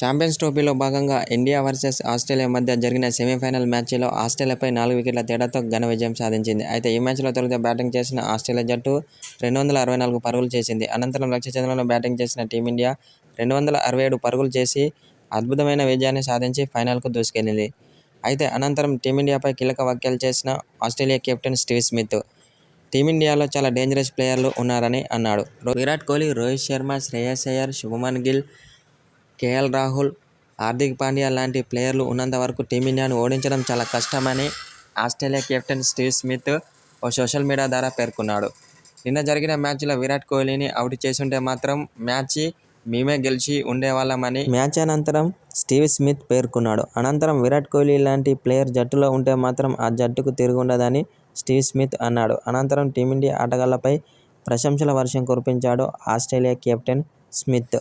Champions ట్రోఫీలో భాగంగా India versus Australia మధ్య జరిగిన సెమీఫైనల్ మ్యాచ్లో ఆస్ట్రేలియాపై నాలుగు వికెట్ల తేడాతో ఘన విజయం సాధించింది. అయితే ఈ మ్యాచ్లో తొలుత బ్యాటింగ్ చేసిన ఆస్ట్రేలియా జట్టు రెండు వందల అరవై నాలుగు పరుగులు చేసింది. అనంతరం లక్ష్య చంద్రంలో బ్యాటింగ్ చేసిన టీమిండియా రెండు వందల అరవై ఏడు పరుగులు చేసి అద్భుతమైన విజయాన్ని సాధించి ఫైనల్కు దూసుకెళ్ళింది. అయితే అనంతరం టీమిండియాపై కీలక వ్యాఖ్యలు చేసిన ఆస్ట్రేలియా కెప్టెన్ స్టీవ్ స్మిత్ టీమిండియాలో చాలా డేంజరస్ ప్లేయర్లు ఉన్నారని అన్నాడు. విరాట్ కోహ్లీ, రోహిత్ శర్మ, శ్రేయస్ అయ్యర్, శుభమన్ గిల్, కేఎల్ రాహుల్, హార్దిక్ పాండ్యా లాంటి ప్లేయర్లు ఉన్నంత వరకు టీమిండియాను ఓడించడం చాలా కష్టమని ఆస్ట్రేలియా కెప్టెన్ స్టీవ్ స్మిత్ ఓ సోషల్ మీడియా ద్వారా పేర్కొన్నాడు. నిన్న జరిగిన మ్యాచ్లో విరాట్ కోహ్లీని అవుట్ చేసుంటే మాత్రం మ్యాచ్ మేమే గెలిచి ఉండేవాళ్ళమని మ్యాచ్ అనంతరం స్టీవ్ స్మిత్ పేర్కొన్నాడు. అనంతరం విరాట్ కోహ్లీ లాంటి ప్లేయర్ జట్టులో ఉంటే మాత్రం ఆ జట్టుకు తిరుగుండదని స్టీవ్ స్మిత్ అన్నాడు. అనంతరం టీమిండియా ఆటగాళ్ళపై ప్రశంసల వర్షం కురిపించాడు ఆస్ట్రేలియా కెప్టెన్ స్మిత్.